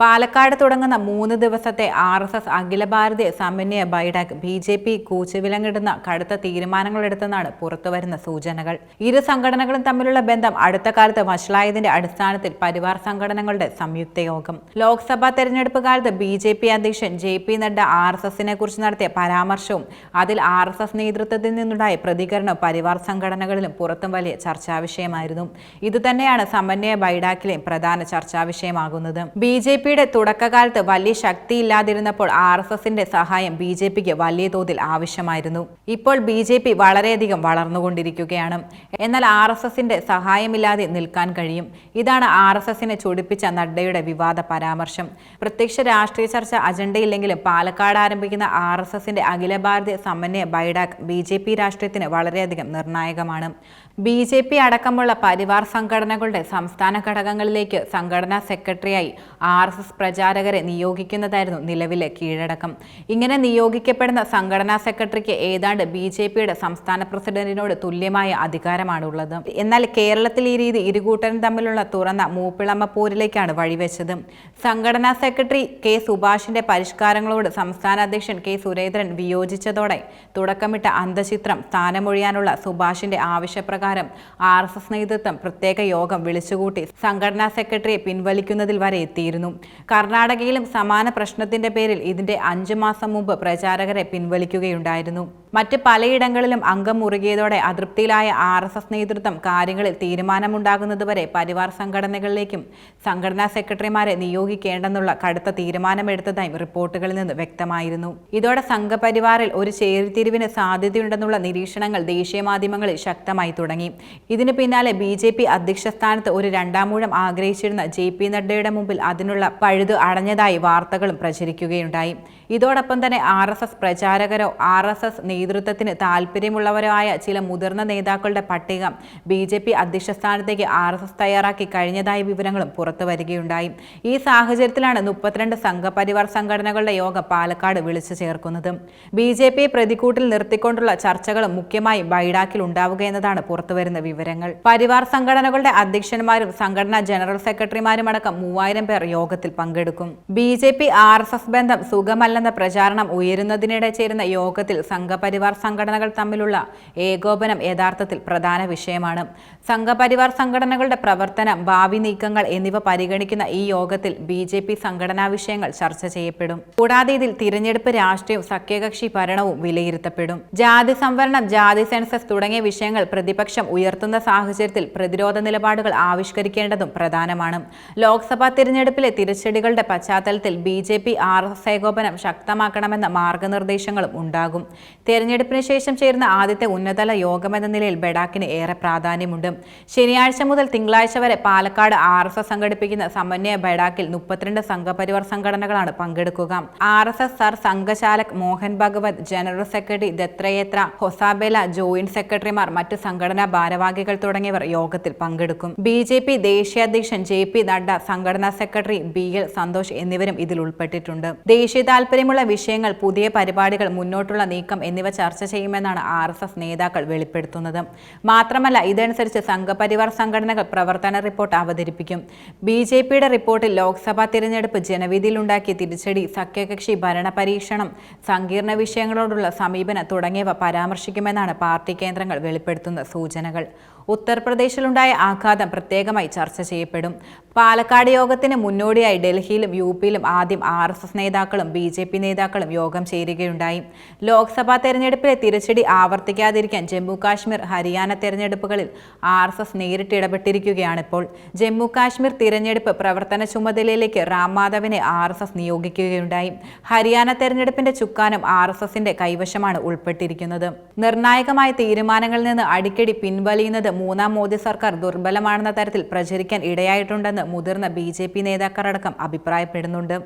പാലക്കാട് തുടങ്ങുന്ന മൂന്ന് ദിവസത്തെ R S S Akhil Bharatiya Samanvay Baithak B J P കൂച്ചുവിലങ്ങിടുന്ന കടുത്ത തീരുമാനങ്ങളെടുത്തെന്നാണ് പുറത്തുവരുന്ന സൂചനകൾ. ഇരു സംഘടനകളും തമ്മിലുള്ള ബന്ധം അടുത്ത കാലത്ത് വഷളായതിന്റെ അടിസ്ഥാനത്തിൽ പരിവാർ സംഘടനകളുടെ സംയുക്ത യോഗം. ലോക്സഭാ തെരഞ്ഞെടുപ്പ് കാലത്ത് ബി ജെ പി അധ്യക്ഷൻ J P Nadda R S എസിനെ കുറിച്ച് നടത്തിയ പരാമർശവും അതിൽ ആർ എസ് എസ് നേതൃത്വത്തിൽ നിന്നുണ്ടായ പ്രതികരണവും പരിവാർ സംഘടനകളിലും പുറത്തും വലിയ ചർച്ചാ വിഷയമായിരുന്നു ഇതുതന്നെയാണ് സമന്വയ ബൈഡാക്കിലെയും പ്രധാന ചർച്ചാ വിഷയമാകുന്നത് ബി ജെ പിയുടെ തുടക്കകാലത്ത് വലിയ ശക്തിയില്ലാതിരുന്നപ്പോൾ ആർ എസ് എസിന്റെ സഹായം ബി ജെ പിക്ക് വലിയ തോതിൽ ആവശ്യമായിരുന്നു. ഇപ്പോൾ ബി ജെ പി വളരെയധികം വളർന്നുകൊണ്ടിരിക്കുകയാണ്. എന്നാൽ ആർ എസ് എസിന്റെ സഹായമില്ലാതെ നിൽക്കാൻ കഴിയും. ഇതാണ് ആർ എസ് എസിനെ ചൊടിപ്പിച്ച നഡ്ഡയുടെ വിവാദ പരാമർശം. പ്രത്യക്ഷ രാഷ്ട്രീയ ചർച്ച അജണ്ടയില്ലെങ്കിലും പാലക്കാട് ആരംഭിക്കുന്ന ആർ എസ് എസിന്റെ അഖില ഭാരതീയ സമന്വയ ബൈഡാക് ബി ജെ പി രാഷ്ട്രീയത്തിന് വളരെയധികം നിർണായകമാണ്. ബി ജെ പി അടക്കമുള്ള പരിവാർ സംഘടനകളുടെ സംസ്ഥാന ഘടകങ്ങളിലേക്ക് സംഘടനാ സെക്രട്ടറിയായി ആർ എസ് എസ് പ്രചാരകരെ നിയോഗിക്കുന്നതായിരുന്നു നിലവിലെ കീഴടക്കം. ഇങ്ങനെ നിയോഗിക്കപ്പെടുന്ന സംഘടനാ സെക്രട്ടറിക്ക് ഏതാണ്ട് ബി ജെ പിയുടെ സംസ്ഥാന പ്രസിഡന്റിനോട് തുല്യമായ അധികാരമാണുള്ളത്. എന്നാൽ കേരളത്തിൽ ഈ രീതി ഇരുകൂട്ടരും തമ്മിലുള്ള തുറന്ന മൂപ്പിളമ്മ പോരിലേക്കാണ് വഴിവെച്ചത്. സംഘടനാ സെക്രട്ടറി കെ സുഭാഷിന്റെ പരിഷ്കാരങ്ങളോട് സംസ്ഥാന അധ്യക്ഷൻ കെ സുരേന്ദ്രൻ വിയോജിച്ചതോടെ തുടക്കമിട്ട അന്തചിത്രം സ്ഥാനമൊഴിയാനുള്ള സുഭാഷിന്റെ ആവശ്യപ്രകാരം ആർ എസ് എസ് നേതൃത്വം പ്രത്യേക യോഗം വിളിച്ചുകൂട്ടി സംഘടനാ സെക്രട്ടറിയെ പിൻവലിക്കുന്നതിൽ വരെ എത്തിയിരുന്നു. കർണാടകയിലും സമാന പ്രശ്നത്തിന്റെ പേരിൽ ഇതിന്റെ അഞ്ചു മാസം മുമ്പ് പ്രചാരകരെ പിൻവലിക്കുകയുണ്ടായിരുന്നു. മറ്റ് പലയിടങ്ങളിലും അംഗം മുറുകിയതോടെ അതൃപ്തിയിലായ ആർ എസ് എസ് നേതൃത്വം കാര്യങ്ങളിൽ തീരുമാനമുണ്ടാകുന്നതുവരെ പരിവാർ സംഘടനകളിലേക്കും സംഘടനാ സെക്രട്ടറിമാരെ നിയോഗിക്കേണ്ടെന്നുള്ള കടുത്ത തീരുമാനമെടുത്തതായും റിപ്പോർട്ടുകളിൽ നിന്ന് വ്യക്തമായിരുന്നു. ഇതോടെ സംഘപരിവാറിൽ ഒരു ചേരിതിരിവിന് സാധ്യതയുണ്ടെന്നുള്ള നിരീക്ഷണങ്ങൾ ദേശീയ മാധ്യമങ്ങളിൽ ശക്തമായി തുടങ്ങി. ഇതിനു പിന്നാലെ ബി ജെ പി അധ്യക്ഷ സ്ഥാനത്ത് ഒരു രണ്ടാമൂഴം ആഗ്രഹിച്ചിരുന്ന ജെ പി നഡ്ഡയുടെ മുമ്പിൽ അതിനുള്ള പഴുതു അടഞ്ഞതായി വാർത്തകളും പ്രചരിക്കുകയുണ്ടായി. ഇതോടൊപ്പം തന്നെ ആർ എസ് എസ് പ്രചാരകരോ ആർ എസ് എസ് നേതൃത്വത്തിന് താല്പര്യമുള്ളവരായ ചില മുതിർന്ന നേതാക്കളുടെ പട്ടിക ബി ജെ പി അധ്യക്ഷ സ്ഥാനത്തേക്ക് ആർ എസ് എസ് തയ്യാറാക്കി കഴിഞ്ഞതായ വിവരങ്ങളും പുറത്തു വരികയുണ്ടായി. ഈ സാഹചര്യത്തിലാണ് മുപ്പത്തിരണ്ട് സംഘപരിവാർ സംഘടനകളുടെ യോഗം പാലക്കാട് വിളിച്ചു ചേർക്കുന്നത്. ബി ജെ പി പ്രതിക്കൂട്ടിൽ നിർത്തിക്കൊണ്ടുള്ള ചർച്ചകളും മുഖ്യമായി ബൈഡാക്കിൽ ഉണ്ടാവുക എന്നതാണ് പുറത്തുവരുന്ന വിവരങ്ങൾ. പരിവാർ സംഘടനകളുടെ അധ്യക്ഷന്മാരും സംഘടനാ ജനറൽ സെക്രട്ടറിമാരും അടക്കം മൂവായിരം പേർ യോഗത്തിൽ പങ്കെടുക്കും. B J P R S S ബന്ധം സുഖമല്ലെന്ന പ്രചാരണം ഉയരുന്നതിനിടെ ചേരുന്ന യോഗത്തിൽ സംഘപരിവാർ സംഘടനകൾ തമ്മിലുള്ള ഏകോപനം യഥാർത്ഥത്തിൽ പ്രധാന വിഷയമാണ്. സംഘപരിവാർ സംഘടനകളുടെ പ്രവർത്തനം ഭാവി നീക്കങ്ങൾ എന്നിവ പരിഗണിക്കുന്ന ഈ യോഗത്തിൽ ബി ജെ പി സംഘടനാ വിഷയങ്ങൾ ചർച്ച ചെയ്യപ്പെടും. കൂടാതെ ഇതിൽ തിരഞ്ഞെടുപ്പ് രാഷ്ട്രീയവും സഖ്യകക്ഷി ഭരണവും വിലയിരുത്തപ്പെടും. ജാതി സംവരണം ജാതി സെൻസസ് തുടങ്ങിയ വിഷയങ്ങൾ പ്രതിപക്ഷം ഉയർത്തുന്ന സാഹചര്യത്തിൽ പ്രതിരോധ നിലപാടുകൾ ആവിഷ്കരിക്കേണ്ടതും പ്രധാനമാണ്. ലോക്സഭാ തിരഞ്ഞെടുപ്പിലെ തിരിച്ചടികളുടെ പശ്ചാത്തലത്തിൽ B J P R S ഏകോപനം ശക്തമാക്കണമെന്ന മാർഗനിർദ്ദേശങ്ങളും ഉണ്ടാകും. തെരഞ്ഞെടുപ്പിന് ശേഷം ചേരുന്ന ആദ്യത്തെ ഉന്നതല യോഗമെന്ന നിലയിൽ ബഡാക്കിന് ഏറെ പ്രാധാന്യമുണ്ട്. ശനിയാഴ്ച മുതൽ തിങ്കളാഴ്ച വരെ പാലക്കാട് ആർ എസ് എസ് സംഘടിപ്പിക്കുന്ന സമന്വയ ബഡാക്കിൽ മുപ്പത്തിരണ്ട് സംഘപരിവാർ സംഘടനകളാണ് പങ്കെടുക്കുക. R S S Sar Sanghchalak Mohan Bhagwat general secretary Dattatreya Hosabale joint സെക്രട്ടറിമാർ മറ്റ് സംഘടനാ ഭാരവാഹികൾ തുടങ്ങിയവർ യോഗത്തിൽ പങ്കെടുക്കും. ബി ജെ പി ദേശീയ അധ്യക്ഷൻ ജെ പി നഡ്ഡ സംഘടനാ സെക്രട്ടറി ബി എൽ സന്തോഷ് എന്നിവരും ഇതിൽ ഉൾപ്പെട്ടിട്ടുണ്ട്. ദേശീയ താൽപര്യമുള്ള വിഷയങ്ങൾ പുതിയ പരിപാടികൾ മുന്നോട്ടുള്ള നീക്കം എന്നിവ ചർച്ച ചെയ്യുമെന്നാണ് ആർ എസ് എസ് നേതാക്കൾ വെളിപ്പെടുത്തുന്നത്. മാത്രമല്ല ഇതനുസരിച്ച് സംഘപരിവാർ സംഘടനകൾ പ്രവർത്തന റിപ്പോർട്ട് അവതരിപ്പിക്കും. ബി ജെ പിയുടെ റിപ്പോർട്ടിൽ ലോക്സഭാ തിരഞ്ഞെടുപ്പ് ജനവിധിയിലുണ്ടാക്കിയ തിരിച്ചടി സഖ്യകക്ഷി ഭരണ പരീക്ഷണം സങ്കീർണ വിഷയങ്ങളോടുള്ള സമീപനം തുടങ്ങിയവ പരാമർശിക്കുമെന്നാണ് പാർട്ടി കേന്ദ്രങ്ങൾ വെളിപ്പെടുത്തുന്ന സൂചനകൾ. ഉത്തർപ്രദേശിലുണ്ടായ ആഘാതം പ്രത്യേകമായി ചർച്ച ചെയ്യപ്പെടും. പാലക്കാട് യോഗത്തിന് മുന്നോടിയായി ഡൽഹിയിലും യു പിയിലും ആദ്യം ആർ എസ് എസ് നേതാക്കളും ബി ജെ പി നേതാക്കളും യോഗം ചേരുകയുണ്ടായി. ലോക്സഭാ തെരഞ്ഞെടുപ്പിലെ തിരിച്ചടി ആവർത്തിക്കാതിരിക്കാൻ ജമ്മു കാശ്മീർ ഹരിയാന തെരഞ്ഞെടുപ്പുകളിൽ ആർ എസ് എസ് നേരിട്ട് ഇടപെട്ടിരിക്കുകയാണിപ്പോൾ ജമ്മു കാശ്മീർ തിരഞ്ഞെടുപ്പ് പ്രവർത്തന ചുമതലയിലേക്ക് റാം മാധവിനെ ആർ എസ് എസ് നിയോഗിക്കുകയുണ്ടായി. ഹരിയാന തെരഞ്ഞെടുപ്പിന്റെ ചുക്കാനും ആർ എസ് എസിന്റെ കൈവശമാണ് ഉൾപ്പെട്ടിരിക്കുന്നത്. നിർണായകമായ തീരുമാനങ്ങളിൽ നിന്ന് അടിക്കടി പിൻവലിയുന്നത് മൂന്നാം മോദി സർക്കാർ ദുർബലമാണെന്ന തരത്തിൽ പ്രചരിക്കാൻ ഇടയായിട്ടുണ്ടെന്ന് മുതിർന്ന ബി നേതാക്കളടക്കം അഭിപ്രായപ്പെടുന്നുണ്ട്.